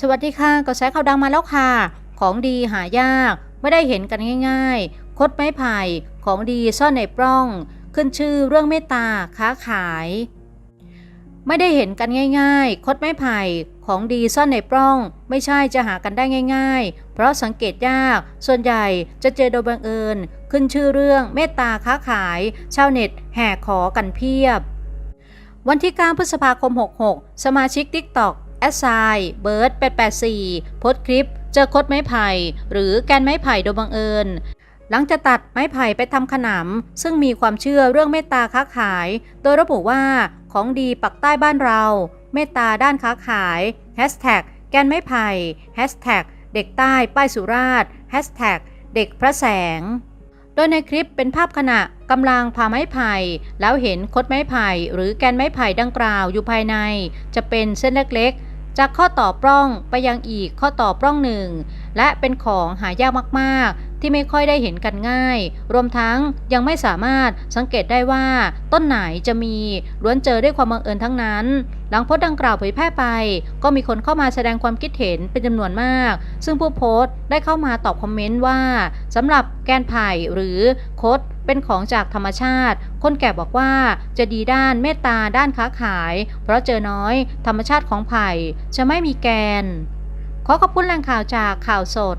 สวัสดีค่ะกระแสข่าวดังมาแล้วค่ะ ของดีหายาก ไม่ได้เห็นกันง่าย ๆ คดไม้ไผ่ ของดีซ่อนในปล้อง ขึ้นชื่อเรื่องเมตตาค้าขาย ไม่ได้เห็นกันง่าย ๆ คดไม้ไผ่ ของดีซ่อนในปล้อง ไม่ใช่จะหากันได้ง่าย ๆ เพราะสังเกตยาก ส่วนใหญ่จะเจอโดยบังเอิญ ขึ้นชื่อเรื่องเมตตาค้าขาย ชาวเน็ตแห่ขอกันเพียบ วันที่ 9 พฤษภาคม 66 สมาชิก TikTok แอดไซเบิร์ด884 โพสต์คลิป เจอคดไม้ไผ่ หรือแกนไม้ไผ่โดยบังเอิญ หลังจะตัดไม้ไผ่ไปทำขนำ ซึ่งมีความเชื่อเรื่องเมตตาค้าขาย โดยระบุว่าของดีปักใต้บ้านเรา เมตตาด้านค้าขายแฮชแท็กแกนไม้ไผ่แฮชแท็กเด็กใต้ป้ายสุราษฎร์แฮชแท็กเด็กพระแสง โดยในคลิปเป็นภาพขณะกำลังพาไม้ไผ่ แล้วเห็นคดไม้ไผ่ หรือแกนไม้ไผ่ดังกล่าวอยู่ภายใน จะเป็นเส้นเล็กๆ จากข้อต่อปล้องไปยังอีกข้อต่อปล้องหนึ่งและเป็นของหายากมาก ที่ไม่ค่อยได้เห็นกันง่าย รวมทั้งยังไม่สามารถสังเกตได้ว่าต้นไหนจะมีล้วนเจอด้วยความบังเอิญทั้งนั้น หลังโพสต์ดังกล่าวเผยแพร่ไป ก็มีคนเข้ามาแสดงความคิดเห็นเป็นจำนวนมาก ซึ่งผู้โพสต์ได้เข้ามาตอบคอมเมนต์ว่าสำหรับแกนไผ่หรือคดเป็นของจากธรรมชาติ คนแก่บอกว่าจะดีด้านเมตตาด้านค้าขาย เพราะเจอน้อยธรรมชาติของไผ่จะไม่มีแกน ขอขอบคุณแหล่งข่าวจากข่าวสด